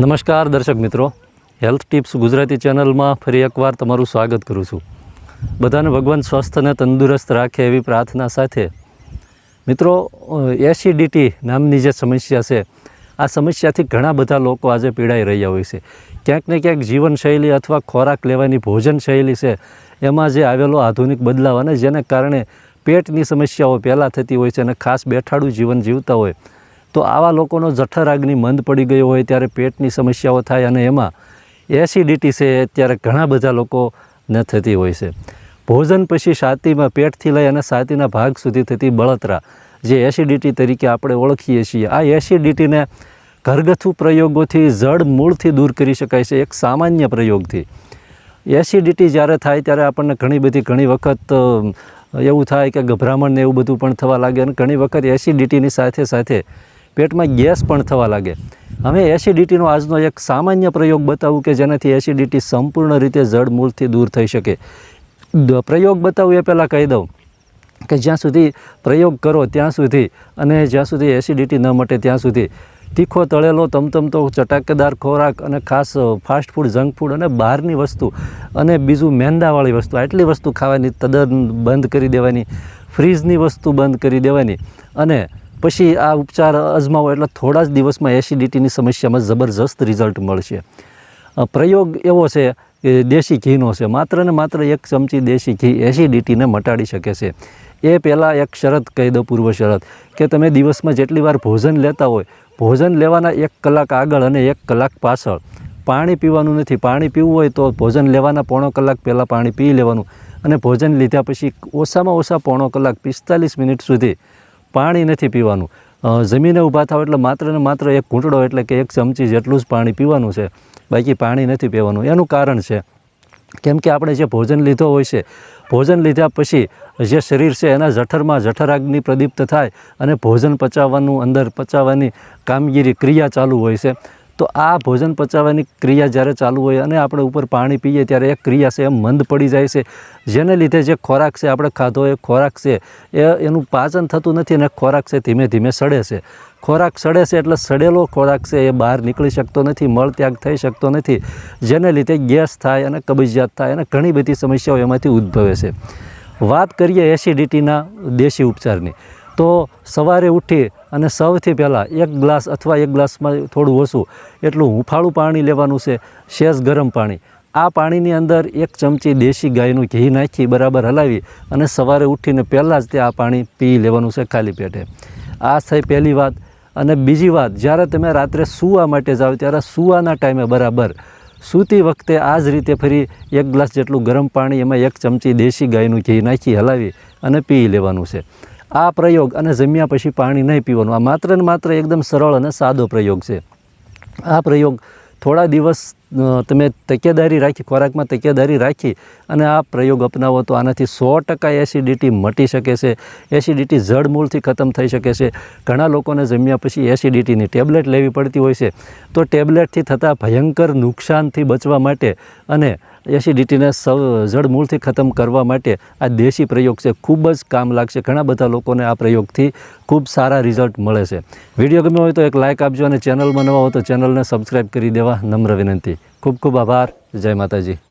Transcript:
નમસ્કાર દર્શક મિત્રો. હેલ્થ ટિપ્સ ગુજરાતી ચેનલમાં ફરી એકવાર તમારું સ્વાગત કરું છું. બધાને ભગવાન સ્વસ્થ અને તંદુરસ્ત રાખે એવી પ્રાર્થના સાથે. મિત્રો એસિડિટી નામની જે સમસ્યા છે, આ સમસ્યાથી ઘણા બધા લોકો આજે પીડાઈ રહ્યા હોય છે. ક્યાંક ને ક્યાંક જીવનશૈલી અથવા ખોરાક લેવાની ભોજન શૈલી છે, એમાં જે આવેલો આધુનિક બદલાવ અને જેને કારણે પેટની સમસ્યાઓ પહેલાં થતી હોય છે અને ખાસ બેઠાડું જીવન જીવતા હોય. તો આવા લોકોનો જઠરાગ્નિ મંદ પડી ગયો હોય ત્યારે પેટની સમસ્યાઓ થાય અને એમાં એસિડિટી છે ત્યારે ઘણા બધા લોકોને થતી હોય છે. ભોજન પછી છાતીમાં પેટથી લઈ અને છાતીના ભાગ સુધી થતી બળતરા, જે એસિડિટી તરીકે આપણે ઓળખીએ છીએ. આ એસિડિટીને ઘરગથ્થુ પ્રયોગોથી જડ મૂળથી દૂર કરી શકાય છે, એક સામાન્ય પ્રયોગથી. એસિડિટી જ્યારે થાય ત્યારે આપણને ઘણી બધી, ઘણી વખત એવું થાય કે ગભરામણ ને એવું બધું પણ થવા લાગે અને ઘણી વખત એસિડિટીની સાથે સાથે પેટમાં ગેસ પણ થવા લાગે. હવે એસિડિટીનો આજનો એક સામાન્ય પ્રયોગ બતાવું કે જેનાથી એસિડિટી સંપૂર્ણ રીતે જડ મૂળથી દૂર થઈ શકે. પ્રયોગ બતાવું એ પહેલાં કહી દઉં કે જ્યાં સુધી પ્રયોગ કરો ત્યાં સુધી અને જ્યાં સુધી એસિડિટી ન મટે ત્યાં સુધી તીખો, તળેલો, તમતમતો ચટાકેદાર ખોરાક અને ખાસ ફાસ્ટ ફૂડ, જંક ફૂડ અને બહારની વસ્તુ અને બીજું મેંદાવાળી વસ્તુ, આટલી વસ્તુ ખાવાની તદ્દન બંધ કરી દેવાની ફ્રીજની વસ્તુ બંધ કરી દેવાની અને પછી આ ઉપચાર અજમાવો એટલે થોડા જ દિવસમાં એસિડિટીની સમસ્યામાં જબરજસ્ત રિઝલ્ટ મળશે. પ્રયોગ એવો છે કે દેશી ઘીનો છે. માત્ર ને માત્ર એક ચમચી દેશી ઘી એસિડિટીને મટાડી શકે છે. એ પહેલાં એક શરત કહી દો પૂર્વ શરત કે તમે દિવસમાં જેટલી વાર ભોજન લેતા હોય, ભોજન લેવાના એક કલાક આગળ અને એક કલાક પાછળ. પાણી પીવાનું નથી. પાણી પીવું હોય તો ભોજન લેવાના પોણો કલાક પહેલાં પાણી પી લેવાનું અને ભોજન લીધા પછી ઓછામાં ઓછા પોણો કલાક પિસ્તાલીસ મિનિટ સુધી પાણી નથી પીવાનું. જમીને ઊભા થાવ એટલે માત્ર ને માત્ર એક ઘૂંટડો એટલે કે એક ચમચી જેટલું જ પાણી પીવાનું છે. બાકી પાણી નથી પીવાનું. એનું કારણ છે કેમ કે આપણે જે ભોજન લીધો હોય છે, ભોજન લીધા પછી જે શરીર છે એના જઠરમાં જઠરાગ્નિ પ્રદીપ્ત થાય અને ભોજન પચાવવાનું, અંદર પચાવવાની કામગીરી ક્રિયા ચાલુ હોય છે. તો આ ભોજન પચાવવાની ક્રિયા જ્યારે ચાલુ હોય અને આપણે ઉપર પાણી પીએ ત્યારે એ ક્રિયા છે એ મંદ પડી જાય છે. જેને લીધે જે ખોરાક છે, આપણે ખાધો એ ખોરાક છે, એ એનું પાચન થતું નથી અને ખોરાક છે ધીમે ધીમે સડે છે. ખોરાક સડે છે એટલે સડેલો ખોરાક છે, એ બહાર નીકળી શકતો નથી, મળત્યાગ થઈ શકતો નથી. જેને લીધે ગેસ થાય અને કબજિયાત થાય અને ઘણી બધી સમસ્યાઓ એમાંથી ઉદ્ભવે છે. વાત કરીએ એસિડિટીના દેશી ઉપચારની. તો સવારે ઉઠી અને સૌથી પહેલાં એક ગ્લાસ અથવા એક ગ્લાસમાં થોડું ઓછું એટલું હુંફાળું પાણી લેવાનું છે શેષ ગરમ પાણી. આ પાણીની અંદર એક ચમચી દેશી ગાયનું ઘી નાખી બરાબર હલાવી અને સવારે ઉઠીને પહેલાં જ તે આ પાણી પી લેવાનું છે ખાલી પેટે. આ થઈ પહેલી વાત. અને બીજી વાત, જ્યારે તમે રાત્રે સૂવા માટે જાઓ ત્યારે સૂવાના ટાઈમે બરાબર સૂતી વખતે આ જ રીતે ફરી એક ગ્લાસ જેટલું ગરમ પાણી એમાં એક ચમચી દેશી ગાયનું ઘી નાખી હલાવી અને પી લેવાનું છે. આ પ્રયોગ અને જમ્યા પછી પાણી નહીં પીવાનું. આ માત્ર ને માત્ર એકદમ સરળ અને સાદો પ્રયોગ છે. આ પ્રયોગ થોડા દિવસ તમે તકેદારી રાખી, ખોરાકમાં તકેદારી રાખી અને આ પ્રયોગ અપનાવો તો આનાથી સો ટકા એસિડિટી મટી શકે છે. એસિડિટી જડમૂળથી ખતમ થઈ શકે છે. ઘણા લોકોને જમ્યા પછી એસિડિટીની ટેબ્લેટ લેવી પડતી હોય છે. તો ટેબ્લેટથી થતા ભયંકર નુકસાનથી બચવા માટે અને એસિડિટીને સૌ જડમૂળથી ખતમ કરવા માટે આ દેશી પ્રયોગ છે. ખૂબ જ કામ લાગશે. ઘણા બધા લોકોને આ પ્રયોગથી ખૂબ સારા રિઝલ્ટ મળે છે. વીડિયો ગમ્યો હોય તો એક લાઇક આપજો અને ચેનલમાં નવા હો તો ચેનલને સબસ્ક્રાઈબ કરી દેવા. નમ્ર વિનંતી. ખૂબ ખૂબ આભાર. જય માતાજી.